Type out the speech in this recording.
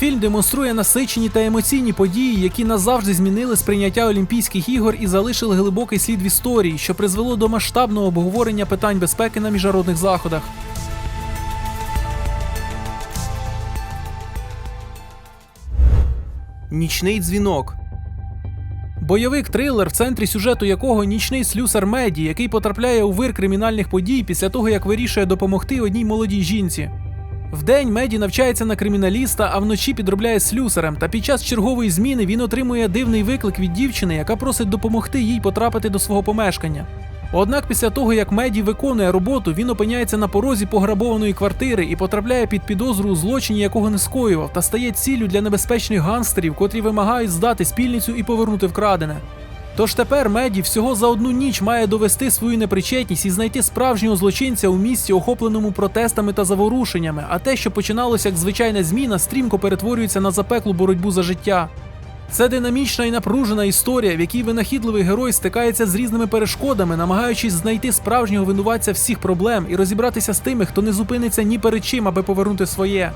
Фільм демонструє насичені та емоційні події, які назавжди змінили сприйняття Олімпійських ігор і залишили глибокий слід в історії, що призвело до масштабного обговорення питань безпеки на міжнародних заходах. Нічний дзвінок. Бойовик трилер, в центрі сюжету якого нічний слюсар Меді, який потрапляє у вир кримінальних подій після того, як вирішує допомогти одній молодій жінці. Вдень Меді навчається на криміналіста, а вночі підробляє слюсарем. Та під час чергової зміни він отримує дивний виклик від дівчини, яка просить допомогти їй потрапити до свого помешкання. Однак після того, як Меді виконує роботу, він опиняється на порозі пограбованої квартири і потрапляє під підозру у злочині, якого не скоював, та стає ціллю для небезпечних гангстерів, котрі вимагають здати спільницю і повернути вкрадене. Тож тепер Меді всього за одну ніч має довести свою непричетність і знайти справжнього злочинця у місті, охопленому протестами та заворушеннями, а те, що починалося як звичайна зміна, стрімко перетворюється на запеклу боротьбу за життя. Це динамічна і напружена історія, в якій винахідливий герой стикається з різними перешкодами, намагаючись знайти справжнього винуватця всіх проблем і розібратися з тими, хто не зупиниться ні перед чим, аби повернути своє.